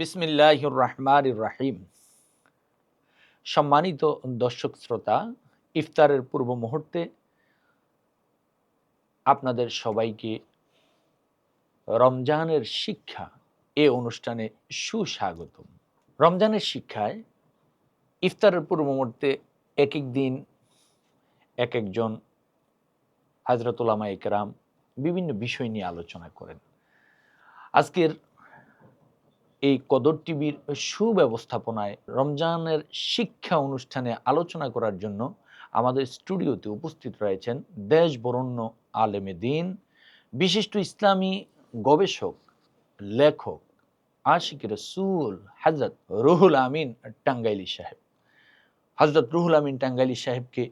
বিসমিল্লাহ রহমান রাহিম সম্মানিত দর্শক শ্রোতা, ইফতারের পূর্ব মুহূর্তে আপনাদের সবাইকে রমজানের শিক্ষা, এ অনুষ্ঠানে সুস্বাগতম। রমজানের শিক্ষায় ইফতারের পূর্ব মুহূর্তে এক এক দিন এক একজন হাজরতুলামা একরাম বিভিন্ন বিষয় নিয়ে আলোচনা করেন। আজকের এই কদর টিভির সুব্যবস্থাপনায় রমজানের শিক্ষা অনুষ্ঠানে আলোচনা করার জন্য আমাদের স্টুডিওতে উপস্থিত রয়েছেন দেশ বরণ্য আলেমে দিন বিশিষ্ট ইসলামী গবেষক লেখক আশিক রসুল হজরত রুহুল আমিন টাঙ্গাইলি সাহেব। হজরত রুহুল আমিন টাঙ্গাইলি সাহেবকে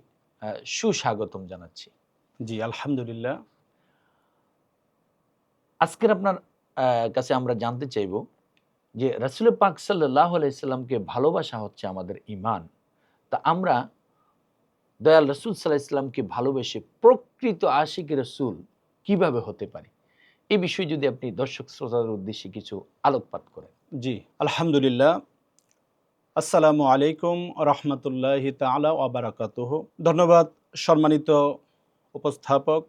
সুস্বাগতম জানাচ্ছি। জি আলহামদুলিল্লাহ। আজকের আপনার আহ, কাছে আমরা জানতে চাইব যে রাসুল পাক সাল্লাহ আলাইসাল্লামকে ভালোবাসা হচ্ছে আমাদের ইমান তা আমরা দয়াল রসুল সাল্লাহ ইসলামকে ভালোবেসে প্রকৃত আশিক রসুল কীভাবে হতে পারি? এই বিষয়ে যদি আপনি দর্শক শ্রোতাদের উদ্দেশ্যে কিছু আলোকপাত করেন। জি, আলহামদুলিল্লাহ। আসসালামু আলাইকুম রহমতুল্লাহ তালা ওবরাকাতুহ ধন্যবাদ সম্মানিত উপস্থাপক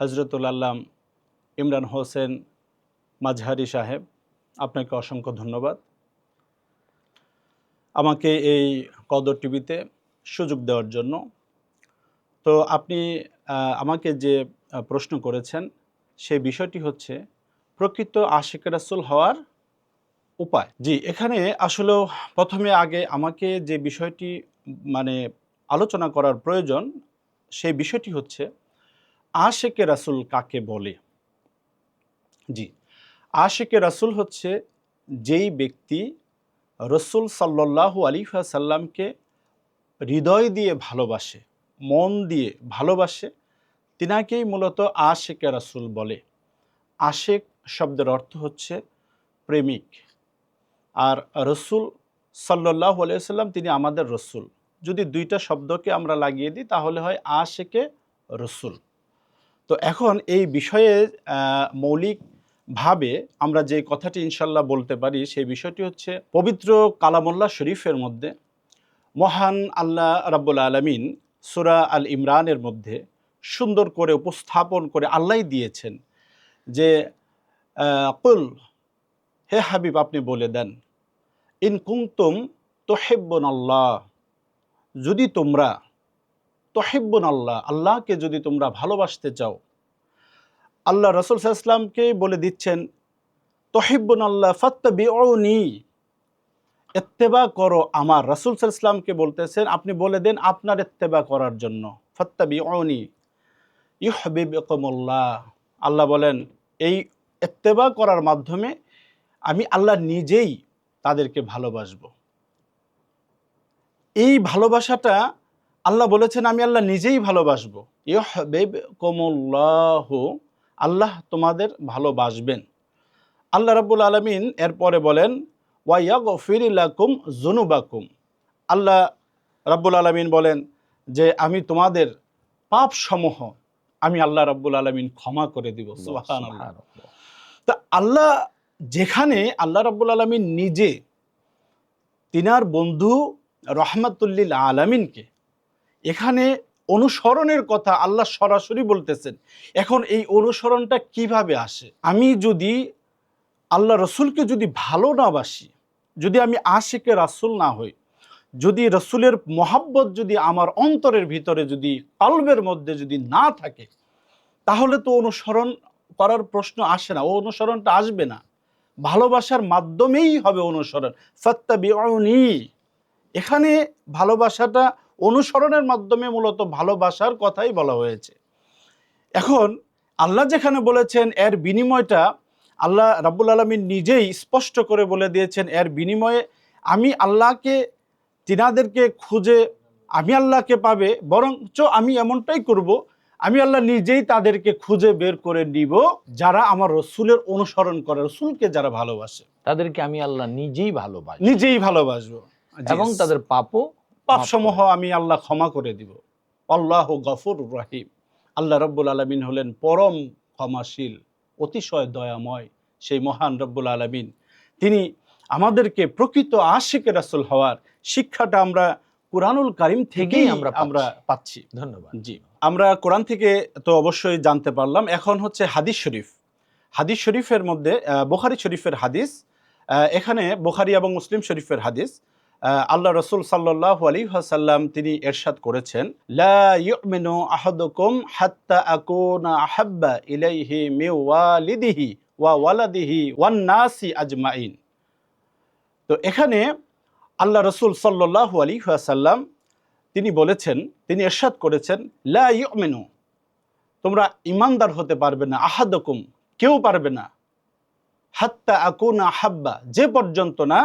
হজরতুল আল্লাম ইমরান হোসেন মাঝহারি সাহেব। আপনাকে অসংখ্য ধন্যবাদ। আমাকে এই কদর টিভিতে সুযোগ দেওয়ার জন্য। তো আপনি আমাকে যে প্রশ্ন করেছেন, সেই বিষয়টি হচ্ছে, প্রকৃত আশিক রাসুল হওয়ার উপায়। জি, এখানে আসলে প্রথমে আগে আমাকে যে বিষয়টি মানে আলোচনা করার প্রয়োজন, সেই বিষয়টি হচ্ছে, আশেকে রাসুল কাকে বলে? জি। আশেকে রাসুল হচ্ছে যেই ব্যক্তি রসুল সাল্লাহ আলী সাল্লামকে হৃদয় দিয়ে ভালোবাসে মন দিয়ে ভালোবাসে তিনাকেই মূলত আশেকে রাসুল বলে। আশেক শব্দের অর্থ হচ্ছে প্রেমিক। আর রসুল সাল্লাহ আলিয়াল্লাম তিনি আমাদের রসুল। যদি দুইটা শব্দকে আমরা লাগিয়ে দিই তাহলে হয় আশেকে রসুল। তো এখন এই বিষয়ে আহ, মৌলিকভাবে আমরা যে কথাটি ইনশাল্লাহ বলতে পারি, সেই বিষয়টি হচ্ছে পবিত্র কালামুল্লাহ শরীফের মধ্যে মহান আল্লাহ রাব্বুল আলমিন সুরা আল ইমরানের মধ্যে সুন্দর করে উপস্থাপন করে আল্লাহ দিয়েছেন যে কুল, হে হাবিব, আপনি বলে দেন, ইন কুংতুম তোহেব্বন আল্লাহ যদি তোমরা তোহেব্বন আল্লাহ আল্লাহকে যদি তোমরা ভালোবাসতে চাও আল্লাহ রসুল ইসলামকে বলে দিচ্ছেন, তোহেব্বন আল্লাহ ফত্তবি নি এত্তেবা করো আমার রসুল ইসলামকে বলতেছেন, আপনি বলে দেন আপনার এত্তেবা করার জন্য। ফত্তবি নি ইহবিবকমল্লাহ আল্লাহ বলেন, এই এত্তেবা করার মাধ্যমে আমি আল্লাহ নিজেই তাদেরকে ভালোবাসব। এই ভালোবাসাটা আল্লাহ বলেছেন, আমি আল্লাহ নিজেই ভালোবাসবো। ইহবেব কমুল্লাহ আল্লাহ তোমাদের ভালোবাসবেন। আল্লাহ রাব্বুল আলমিন এরপরে বলেন ওয়াইয়াগ ফিরিলাকুম জুনুবাকুম আল্লাহ রাব্বুল আলমিন বলেন যে আমি তোমাদের পাপ সমূহ আমি আল্লাহ রাব্বুল আলমিন ক্ষমা করে দিব। তা আল্লাহ যেখানে আল্লাহ রাব্বুল আলমিন নিজে তিনার বন্ধু রহমাতুল্লিল আলামিনকে এখানে অনুসরণের কথা আল্লাহ সরাসরি বলতেছেন। এখন এই অনুসরণটা কীভাবে আসে? আমি যদি আল্লাহ রসুলকে যদি ভালো না বাসি, যদি আমি আশিকে রাসুল না হই, যদি রসুলের মহাব্বত যদি আমার অন্তরের ভিতরে যদি কলবের মধ্যে যদি না থাকে, তাহলে তো অনুসরণ করার প্রশ্ন আসে না। ও অনুসরণটা আসবে না। ভালোবাসার মাধ্যমেই হবে অনুসরণ। সত্যাবিউনি এখানে ভালোবাসাটা অনুসরণের মাধ্যমে মূলত ভালোবাসার কথাই বলা হয়েছে। এখন আল্লাহ যেখানে বলেছেন এর বিনিময়টা আল্লাহ রাব্বুল আলমী নিজেই স্পষ্ট করে বলে দিয়েছেন এর বিনিময়ে আমি আল্লাহকে তিনাদেরকে খুঁজে আমি আল্লাহকে পাবে বরঞ্চ আমি এমনটাই করব আমি আল্লাহ নিজেই তাদেরকে খুঁজে বের করে নিব যারা আমার রসুলের অনুসরণ করে রসুলকে যারা ভালোবাসে। তাদেরকে আমি আল্লাহ নিজেই ভালোবাসি নিজেই ভালোবাসবো। এবং তাদের পাপও পাপসমূহ আমি আল্লাহ ক্ষমা করে দিব। আল্লাহ গফুর রহিম। আল্লাহ রব্বুল আলমিন হলেন পরম ক্ষমাশীল অতিশয় দয়াময় সেই মহান রব্বুল আলমিন। তিনি আমাদেরকে প্রকৃত আশিক রাসুল হওয়ার শিক্ষাটা আমরা কোরআনুল কারিম থেকেই আমরা আমরা পাচ্ছি। ধন্যবাদ। জি আমরা কোরআন থেকে তো অবশ্যই জানতে পারলাম। এখন হচ্ছে হাদিস শরীফ। হাদিস শরীফের মধ্যে বোখারি শরীফের হাদিস এখানে বোখারি এবং মুসলিম শরীফের হাদিস। আল্লাহ রসুল সাল্লাহ আলী সাল্লাম তিনি এরশাদ করেছেন, লা ইউমিনু আহাদুকুম হাত্তা আকুনা আহাব্বা ইলাইহি মি ওয়ালিদিহি ওয়া ওয়ালাদিহি ওয়ান নাসি আজমাইন। তো এখানে আল্লাহ রসুল সাল্লাহ আলী সাল্লাম তিনি বলেছেন, তিনি এরশাদ করেছেন, লা ইউমিনু, তোমরা ইমানদার হতে পারবে না, আহাদকুম কেউ পারবে না, হাত্তা আকুনা হাব্বা যে পর্যন্ত না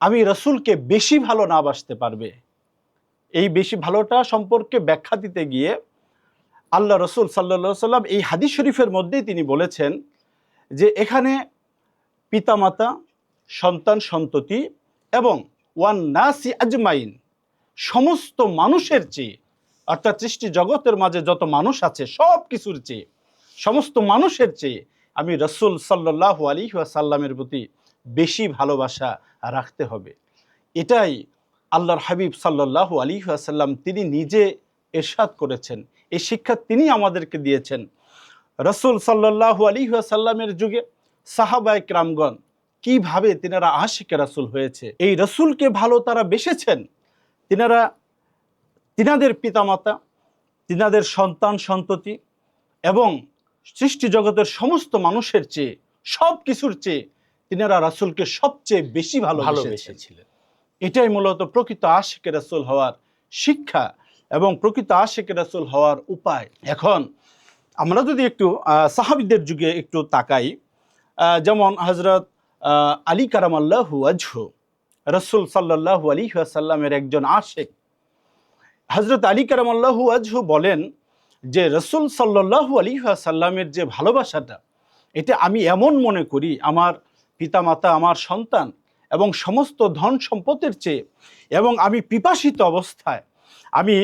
আমি রসুলকে বেশি ভালো না বাসতে পারবে। এই বেশি ভালোটা সম্পর্কে ব্যাখ্যা দিতে গিয়ে আল্লাহ রসুল সাল্লা সাল্লাম এই হাদিস শরীফের মধ্যেই তিনি বলেছেন যে এখানে পিতামাতা, সন্তান সন্ততি এবং ওয়ান নাসি আজমাইন, সমস্ত মানুষের চেয়ে, অর্থাৎ সৃষ্টি জগতের মাঝে যত মানুষ আছে সব কিছুর চেয়ে, সমস্ত মানুষের চেয়ে আমি রসুল সাল্লাহ আলী সাল্লামের প্রতি বেশি ভালোবাসা রাখতে হবে। এটাই আল্লাহর হাবিব সাল্লাহ আলী সাল্লাম তিনি নিজে এরশাদ করেছেন। এই শিক্ষা তিনি আমাদেরকে দিয়েছেন। রসুল সাল্লাহ আলী সাল্লামের যুগে সাহাবায় ক্রামগণ কীভাবে তিনারা আশিকে রাসুল হয়েছে, এই রসুলকে ভালো তারা বেসেছেন? তিনারা তিনাদের পিতামাতা, তিনাদের সন্তান সন্ততি এবং সৃষ্টি জগতের সমস্ত মানুষের চেয়ে সব কিছুর চেয়ে তিনারা রাসুলকে সবচেয়ে বেশি ভালোবেসেছেন। ভালোবেসেছিলেন। এটাই মূলত প্রকৃত আশিকে রাসুল হওয়ার শিক্ষা এবং প্রকৃত আশিকে রাসুল হওয়ার উপায়। এখন আমরা যদি একটু সাহাবিদের যুগে একটু তাকাই যেমন হজরত আলী কারাম আল্লাহু আজহু রসুল সাল্লাহু আলী সাল্লামের একজন আশেক। হজরত আলী কারাম আল্লাহু আজহু বলেন যে রসুল সাল্লাহু আলী সাল্লামের যে ভালোবাসাটা এটা আমি এমন মনে করি আমার পিতামাতা আমার সন্তান এবং সমস্ত ধন সম্পদের চেয়ে এবং আমি পিপাসিত অবস্থায় আমি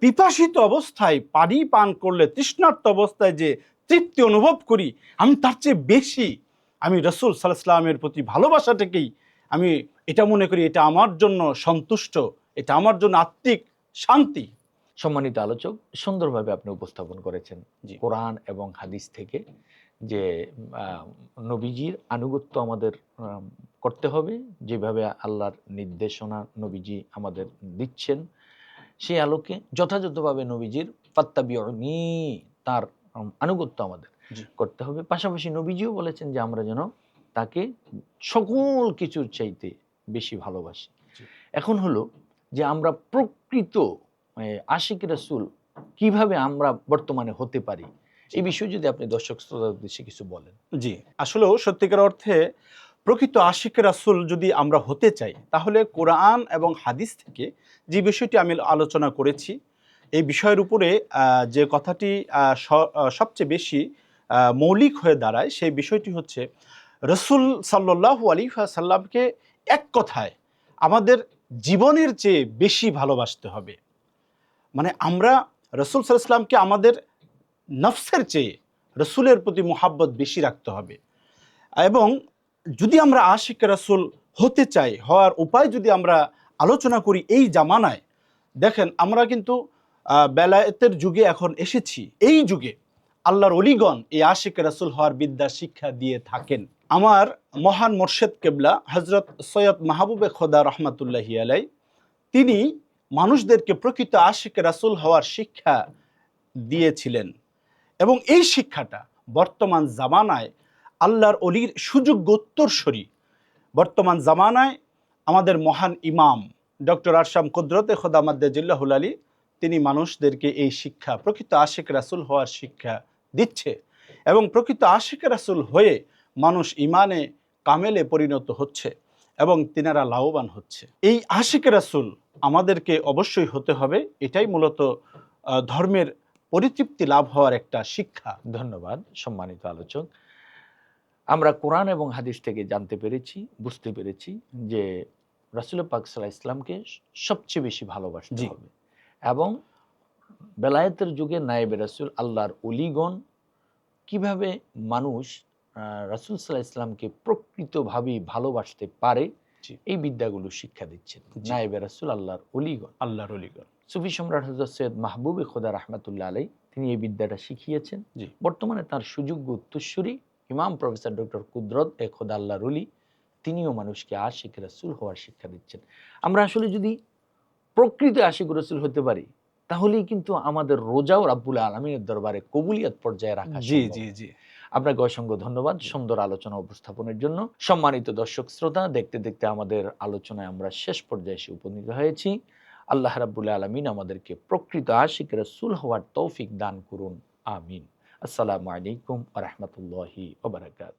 পিপাসিত অবস্থায় পানি পান করলে তৃষ্ণার্ত অবস্থায় যে তৃপ্তি অনুভব করি আমি তার চেয়ে বেশি আমি রসুল সাল্লামের প্রতি ভালোবাসাটাকেই আমি এটা মনে করি এটা আমার জন্য সন্তুষ্ট এটা আমার জন্য আত্মিক শান্তি সম্মানিত আলোচক সুন্দরভাবে আপনি উপস্থাপন করেছেন। কোরআন এবং হাদিস থেকে যে নবীজির আনুগত্য আমাদের করতে হবে। যেভাবে আল্লাহর নির্দেশনা নবীজি আমাদের দিচ্ছেন সেই আলোকে যথাযথভাবে নবীজির ফাত্তাবিয়নি তার আনুগত্য আমাদের করতে হবে। পাশাপাশি নবীজিও বলেছেন যে আমরা যেন তাকে সকল কিছুর চাইতে বেশি ভালোবাসি। এখন হলো যে আমরা প্রকৃত আশিক রাসুল কীভাবে আমরা বর্তমানে হতে পারি? এই বিষয়ে যদি আপনি দর্শক শ্রোতার উদ্দেশ্যে কিছু বলেন। জি, আসলেও সত্যিকার অর্থে প্রকৃত আশিক রাসুল যদি আমরা হতে চাই, তাহলে কোরআন এবং হাদিস থেকে যে বিষয়টি আমি আলোচনা করেছি, এই বিষয়ের উপরে যে কথাটি সবচেয়ে বেশি মৌলিক হয়ে দাঁড়ায়, সেই বিষয়টি হচ্ছে রসুল সাল্লাহ আলী সাল্লামকে এক কথায় আমাদের জীবনের চেয়ে বেশি ভালোবাসতে হবে। মানে আমরা রসুল সাল্লামকে আমাদের নফসের চেয়ে রসুলের প্রতি মোহাব্বত বেশি রাখতে হবে। এবং যদি আমরা আশিক রাসুল হতে চাই, হওয়ার উপায় যদি আমরা আলোচনা করি এই জামানায়, দেখেন আমরা কিন্তু বেলায়েতের যুগে এখন এসেছি। এই যুগে আল্লাহর অলিগণ এই আশিক রাসুল হওয়ার বিদ্যা শিক্ষা দিয়ে থাকেন। আমার মহান মোর্শেদ কেবলা হজরত সৈয়দ মাহবুবে খোদা রহমাতুল্লাহি আলাই তিনি মানুষদেরকে প্রকৃত আশিক রাসুল হওয়ার শিক্ষা দিয়েছিলেন। এবং এই শিক্ষাটা বর্তমান জামানায় আল্লাহর অলির সুযোগ্য উত্তরসূরি বর্তমান জামানায় আমাদের মহান ইমাম ডক্টর আরশাম কুদরতে খোদামাদ্দাজিল্লাহুল আলী, তিনি মানুষদেরকে এই শিক্ষা, প্রকৃত আশিক রাসুল হওয়ার শিক্ষা দিচ্ছে এবং প্রকৃত আশিক রাসুল হয়ে মানুষ ইমানে কামেলে পরিণত হচ্ছে এবং তিনারা লাভবান হচ্ছে। এই আশিক রাসুল আমাদেরকে অবশ্যই হতে হবে, এটাই মূলত ধর্মের পরিতৃপ্তি লাভ হওয়ার একটা শিক্ষা ধন্যবাদ সম্মানিত আলোচক আমরা কোরআন এবং হাদিস থেকে জানতে পেরেছি বুঝতে পেরেছি যে রাসুল পাক সাল্লাহ ইসলামকে সবচেয়ে বেশি ভালোবাসতে। হবে এবং বেলায়েতের যুগে নায়েবে রাসুল আল্লাহর অলিগণ কীভাবে মানুষ রাসুল সাল্লাহ ইসলামকে প্রকৃতভাবেই ভালোবাসতে পারে। এই বিদ্যাগুলো শিক্ষা দিচ্ছেন। নায়েবে রাসুল আল্লাহর অলিগণ। আল্লাহর অলিগণ। সুফি সম্রাট হজরত সৈয়দ মাহবুবে খোদা রহমাতুল্লাহ আলাই তিনি এই বিদ্যাটা শিখিয়েছেন। বর্তমানে তার সুযোগ্য উত্তরসূরি ইমাম প্রফেসর ডক্টর কুদরত এ খোদা আল্লাহ রুলি তিনিও মানুষকে আশিক রাসুল হওয়ার শিক্ষা দিচ্ছেন। আমরা আসলে যদি প্রকৃত আশিক রসুল হতে পারি তাহলেই কিন্তু আমাদের রোজাও রাব্বুল আলমীর দরবারে কবুলিয়াত পর্যায়ে রাখা জি জি জি। আপনাকে অসংখ্য ধন্যবাদ সুন্দর আলোচনা উপস্থাপনের জন্য। সম্মানিত দর্শক শ্রোতা, দেখতে দেখতে আমাদের আলোচনায় আমরা শেষ পর্যায়ে এসে উপনীত হয়েছি। আল্লাহ রাবুল আলমিন আমাদেরকে প্রকৃত আশিক রসুল হওয়ার তৌফিক দান করুন। আমিন। আসসালামু আলাইকুম রহমতুল্লাহি ওবরাকাত